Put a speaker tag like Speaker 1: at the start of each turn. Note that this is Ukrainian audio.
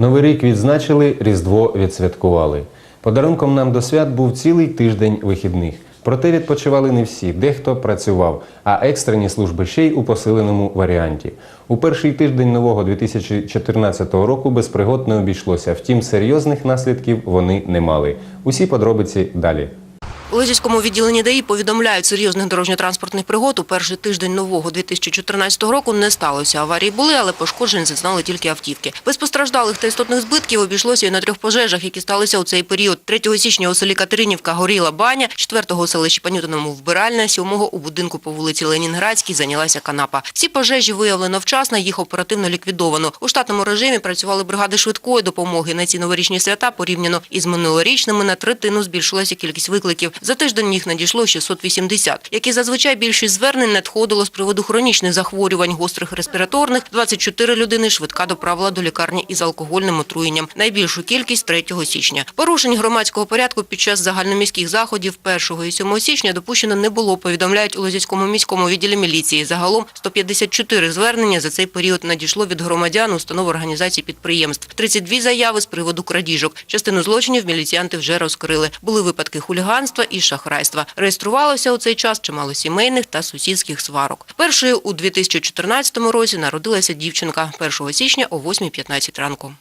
Speaker 1: Новий рік відзначили, Різдво відсвяткували. Подарунком нам до свят був цілий тиждень вихідних. Проте відпочивали не всі, дехто працював, а екстрені служби ще й у посиленому варіанті. У перший тиждень нового 2014 року без пригод не обійшлося. Втім, серйозних наслідків вони не мали. Усі подробиці далі.
Speaker 2: У Лозівському відділенні ДАІ повідомляють, серйозних дорожньо-транспортних пригод у перший тиждень нового 2014 року не сталося. Аварії були, але пошкоджень зазнали тільки автівки. Без постраждалих та істотних збитків обійшлося і на трьох пожежах, які сталися у цей період. 3 січня у селі Катеринівка горіла баня, 4-го у селищі Панютиному вбиральня, 7-го у будинку по вулиці Ленінградській зайнялася канапа. Всі пожежі виявлено вчасно, їх оперативно ліквідовано. У штатному режимі працювали бригади швидкої допомоги. На ці новорічні свята порівняно із минулорічними на третину збільшилася кількість викликів. За тиждень їх надійшло 680. Як і зазвичай більшість звернень надходило з приводу хронічних захворювань, гострих респіраторних. 24 людини швидка доправила до лікарні із алкогольним отруєнням. Найбільшу кількість 3 січня. Порушень громадського порядку під час загальноміських заходів 1 і 7 січня допущено не було, повідомляють у Лозівському міському відділі міліції. Загалом 154 звернення за цей період надійшло від громадян, установ організацій підприємств. 32 заяви з приводу крадіжок. Частину злочинів міліціянти вже розкрили. Були випадки хуліганства і шахрайства. Реєструвалося у цей час чимало сімейних та сусідських сварок. Першою у 2014 році народилася дівчинка 1 січня о 8.15 ранку.